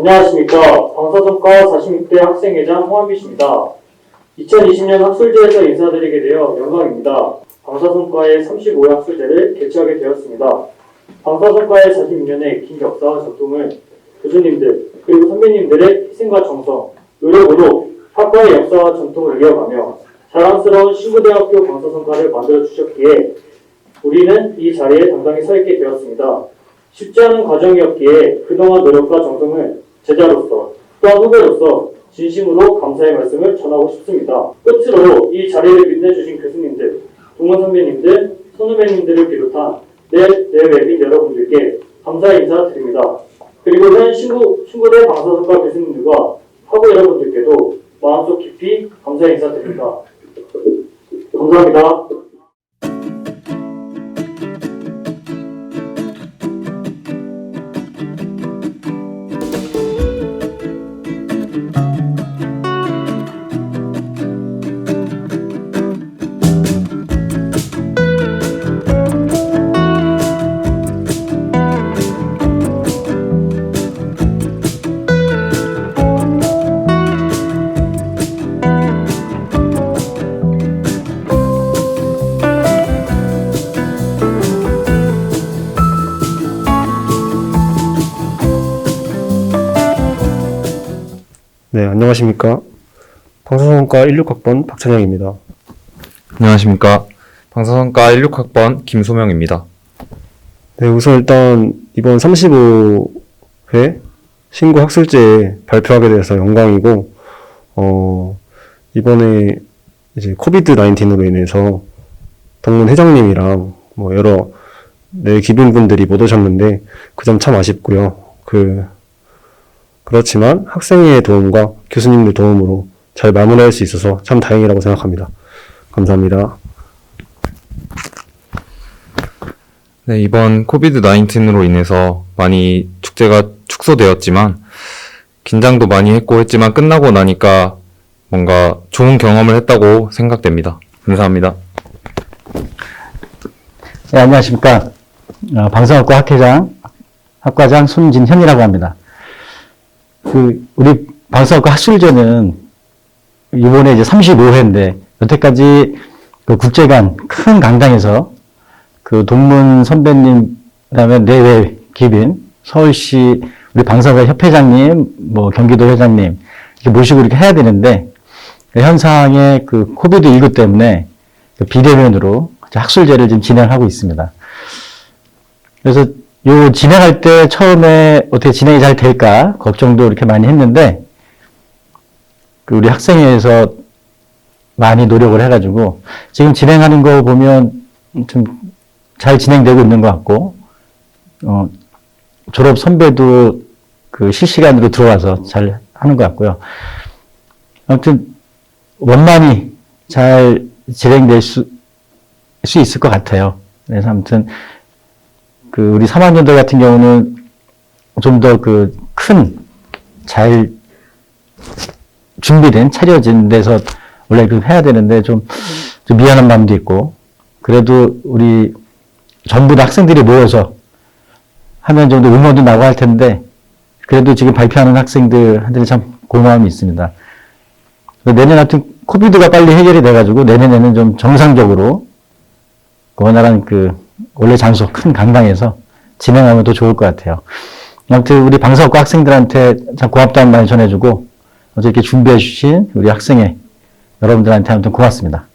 안녕하십니까. 방사선과 46대 학생회장 홍한빛입니다. 2020년 학술제에서 인사드리게 되어 영광입니다. 방사선과의 35회 학술제를 개최하게 되었습니다. 방사선과의 46년의 긴 역사와 전통을 교수님들 그리고 선배님들의 희생과 정성, 노력으로 학과의 역사와 전통을 이어가며 자랑스러운 신구대학교 방사선과를 만들어 주셨기에 우리는 이 자리에 당당히 서 있게 되었습니다. 쉽지 않은 과정이었기에 그동안 노력과 정성을 제자로서 또한 후배로서 진심으로 감사의 말씀을 전하고 싶습니다. 끝으로 이 자리를 빛내주신 교수님들, 동원 선배님들, 선후배님들을 비롯한 내, 내 웹인 여러분들께 감사의 인사드립니다. 그리고 현 신구, 신구대 방사선과 교수님들과 학우 여러분들께도 마음속 깊이 감사의 인사드립니다. 감사합니다. 네, 안녕하십니까. 방사선과 16학번 박찬영입니다. 안녕하십니까. 방사선과 16학번 김소명입니다. 네, 우선 일단 이번 35회 신고 학술제에 발표하게 돼서 영광이고, 어, 이번에 이제 코비드 19으로 인해서 동문 회장님이랑 뭐 여러 내 기빈분들이 못 오셨는데 그 점 참 아쉽고요. 그 그렇지만 학생의 도움과 교수님들 도움으로 잘 마무리할 수 있어서 참 다행이라고 생각합니다. 감사합니다. 네, 이번 코비드 19으로 인해서 많이 축제가 축소되었지만 긴장도 많이 했고 했지만 끝나고 나니까 뭔가 좋은 경험을 했다고 생각됩니다. 감사합니다. 네, 안녕하십니까. 어, 방송학과 학회장, 학과장 손진현이라고 합니다. 그, 우리 방송학과 학술제는 이번에 이제 35회인데, 여태까지 그 국제관 큰 강당에서 그 동문 선배님, 그 다음에 내외 기빈, 서울시 우리 방송학과 협회장님, 뭐 경기도 회장님, 이렇게 모시고 이렇게 해야 되는데, 현상의 그 코비드 19 때문에 그 비대면으로 학술제를 지금 진행하고 있습니다. 그래서 요 진행할 때 처음에 어떻게 진행이 잘 될까 걱정도 이렇게 많이 했는데 그 우리 학생회에서 많이 노력을 해가지고 지금 진행하는 거 보면 좀 잘 진행되고 있는 것 같고 어, 졸업 선배도 그 실시간으로 들어와서 잘 하는 것 같고요. 아무튼 원만히 잘 진행될 수, 수 있을 것 같아요. 그래서 아무튼 그 우리 3학년들 같은 경우는 좀 더 그 큰 잘 준비된 차려진 데서 원래 그 해야 되는데 좀, 좀 미안한 마음도 있고 그래도 우리 전부 다 학생들이 모여서 하면 좀더 응원도 나고 할 텐데 그래도 지금 발표하는 학생들한테는 참 고마움이 있습니다. 내년 하여튼 코비드가 빨리 해결이 돼가지고 내년에는 좀 정상적으로 원활한 그 원래 장소 큰 강당에서 진행하면 더 좋을 것 같아요. 아무튼 우리 방사학과 학생들한테 참 고맙다는 말 전해주고 이렇게 준비해 주신 우리 학생회 여러분들한테 아무튼 고맙습니다.